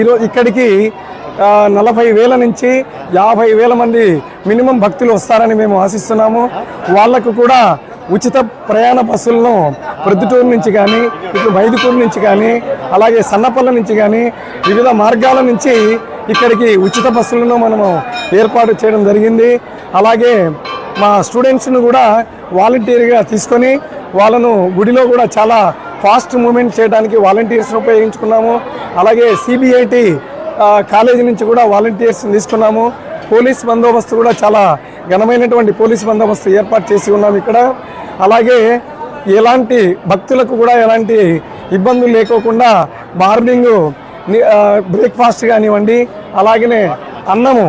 ఈరోజు ఇక్కడికి నలభై వేల నుంచి యాభై వేల మంది మినిమం భక్తులు వస్తారని మేము ఆశిస్తున్నాము. వాళ్ళకు కూడా ఉచిత ప్రయాణ బస్సులను ప్రొద్దుటూరు నుంచి కానీ ఇటు మైదుకూరు నుంచి కానీ అలాగే సన్నపల్ల నుంచి కానీ వివిధ మార్గాల నుంచి ఇక్కడికి ఉచిత బస్సులను మనము ఏర్పాటు చేయడం జరిగింది. అలాగే మా స్టూడెంట్స్ను కూడా వాలంటీర్గా తీసుకొని వాళ్ళను గుడిలో కూడా చాలా ఫాస్ట్ మూమెంట్ చేయడానికి వాలంటీర్స్ని ఉపయోగించుకున్నాము. అలాగే సిబిఐటి కాలేజీ నుంచి కూడా వాలంటీర్స్ తీసుకున్నాము. పోలీస్ బందోబస్తు కూడా చాలా ఘనమైనటువంటి పోలీస్ బందోబస్తు ఏర్పాటు చేసి ఉన్నాము ఇక్కడ. అలాగే ఎలాంటి భక్తులకు కూడా ఎలాంటి ఇబ్బందులు లేకోకుండా మార్నింగ్ బ్రేక్ఫాస్ట్ కానివ్వండి అలాగనే అన్నము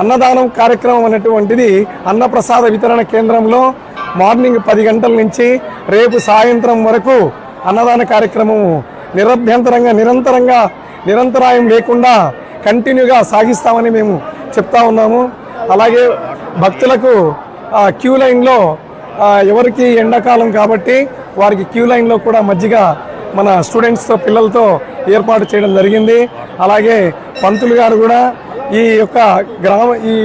అన్నదానం కార్యక్రమం అనేటువంటిది అన్నప్రసాద వితరణ కేంద్రంలో మార్నింగ్ పది గంటల నుంచి రేపు సాయంత్రం వరకు అన్నదాన కార్యక్రమం నిరభ్యంతరంగా నిరంతరంగా నిరంతరాయం లేకుండా కంటిన్యూగా సాగిస్తామని మేము చెప్తా ఉన్నాము. అలాగే భక్తులకు ఆ, క్యూ లైన్లో ఎవరికి ఎండాకాలం కాబట్టి వారికి క్యూ లైన్లో కూడా మజ్జిగ మన స్టూడెంట్స్తో పిల్లలతో ఏర్పాటు చేయడం జరిగింది. అలాగే పంతులు గారు కూడా ఈ యొక్క గ్రామ ఈ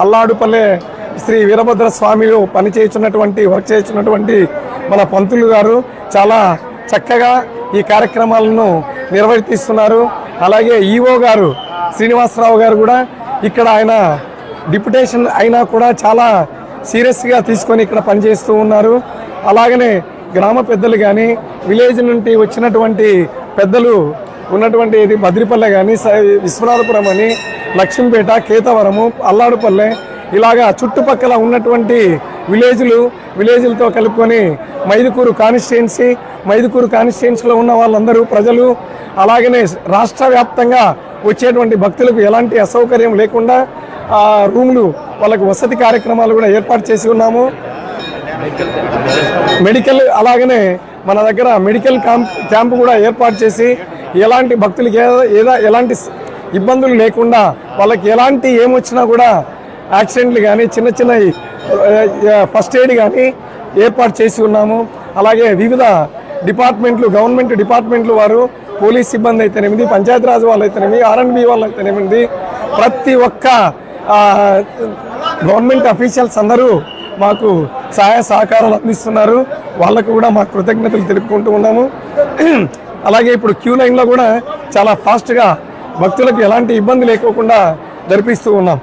అల్లాడుపల్లె శ్రీ వీరభద్ర స్వామిలో పనిచేస్తున్నటువంటి వర్క్ చేస్తున్నటువంటి మన పంతులు గారు చాలా చక్కగా ఈ కార్యక్రమాలను నిర్వర్తిస్తున్నారు అలాగే ఈఓ గారు శ్రీనివాసరావు గారు కూడా ఇక్కడ ఆయన డిప్యుటేషన్ అయినా కూడా చాలా సీరియస్గా తీసుకొని ఇక్కడ పనిచేస్తూ ఉన్నారు. అలాగనే గ్రామ పెద్దలు కానీ విలేజ్ నుండి వచ్చినటువంటి పెద్దలు ఉన్నటువంటి ఇది బద్రిపల్లె కానీ విశ్వనాథపురం అని లక్ష్మీపేట కేతవరము అల్లాడుపల్లె ఇలాగా చుట్టుపక్కల ఉన్నటువంటి విలేజ్లు విలేజ్లతో కలుపుకొని మైదుకూరు కాన్స్టిట్యున్సీ మైదుకూరు కాన్స్టిట్యున్సీలో ఉన్న వాళ్ళందరూ ప్రజలు అలాగనే రాష్ట్ర వ్యాప్తంగా వచ్చేటువంటి భక్తులకు ఎలాంటి అసౌకర్యం లేకుండా ఆ రూమ్లు వాళ్ళకు వసతి కార్యక్రమాలు కూడా ఏర్పాటు చేసి ఉన్నాము. మెడికల్ అలాగనే మన దగ్గర మెడికల్ క్యాంప్ క్యాంప్ కూడా ఏర్పాటు చేసి ఎలాంటి భక్తులకి ఏదో ఏదా ఎలాంటి ఇబ్బందులు లేకుండా వాళ్ళకి ఎలాంటి ఏమొచ్చినా కూడా యాక్సిడెంట్లు కానీ చిన్న చిన్న ఫస్ట్ ఎయిడ్ కానీ ఏర్పాటు చేసి ఉన్నాము. అలాగే వివిధ డిపార్ట్మెంట్లు గవర్నమెంట్ డిపార్ట్మెంట్లు వారు పోలీస్ సిబ్బంది అయితేనేమిది పంచాయతీరాజ్ వాళ్ళు అయితేనేమి ఆర్ఎండ్బి వాళ్ళు అయితేనేమిది ప్రతి ఒక్క గవర్నమెంట్ అఫీషియల్స్ అందరూ మాకు సహాయ సహకారాలు అందిస్తున్నారు. వాళ్ళకు కూడా మా కృతజ్ఞతలు తెలుపుకుంటూ ఉన్నాము. అలాగే ఇప్పుడు క్యూ లైన్లో కూడా చాలా ఫాస్ట్గా భక్తులకు ఎలాంటి ఇబ్బంది లేకోకుండా జరిపిస్తూ ఉన్నాం.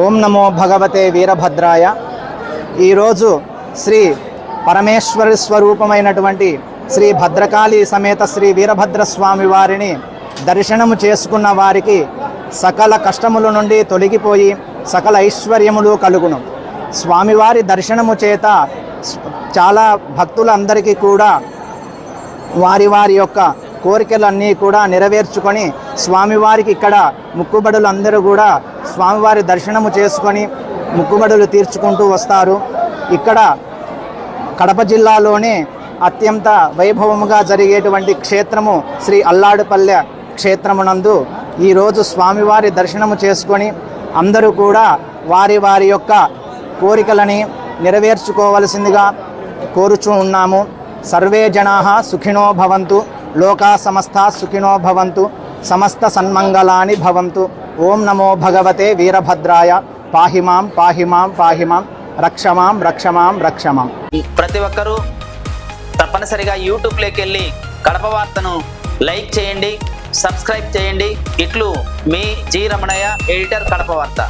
ఓం నమో భగవతే వీరభద్రాయ. ఈరోజు శ్రీ పరమేశ్వర స్వరూపమైనటువంటి శ్రీ భద్రకాళి సమేత శ్రీ వీరభద్ర స్వామి వారిని దర్శనము చేసుకున్న వారికి సకల కష్టముల నుండి తొలగిపోయి సకల ఐశ్వర్యములు కలుగును. స్వామివారి దర్శనము చేత చాలా భక్తులందరికీ కూడా వారి వారి యొక్క కోరికలన్నీ కూడా నెరవేర్చుకొని స్వామివారికి ఇక్కడ ముక్కుబడులు అందరూ కూడా స్వామివారి దర్శనము చేసుకొని ముక్కుబడులు తీర్చుకుంటూ వస్తారు. ఇక్కడ కడప జిల్లాలోనే అత్యంత వైభవముగా జరిగేటువంటి క్షేత్రము శ్రీ అల్లాడుపల్లె క్షేత్రమునందు ఈరోజు స్వామివారి దర్శనము చేసుకొని అందరూ కూడా వారి వారి యొక్క కోరికలని నెరవేర్చుకోవలసిందిగా కోరుచూ ఉన్నాము. సర్వే జనా సుఖినో భవంతు లోకా సమస్త సుఖినో భవంతు సమస్త సన్మంగళాని భవంతు. ఓం నమో భగవతే వీరభద్రాయ. పాహిమాం పాహిమాం పాహిమాం రక్షమాం రక్షమాం రక్షమాం ప్రతి ఒక్కరూ తప్పనిసరిగా యూట్యూబ్లోకి వెళ్ళి కడప వార్తను లైక్ చేయండి సబ్స్క్రైబ్ చేయండి. ఇట్లు మీ జి రమణయ్య ఎడిటర్ కడప వార్త.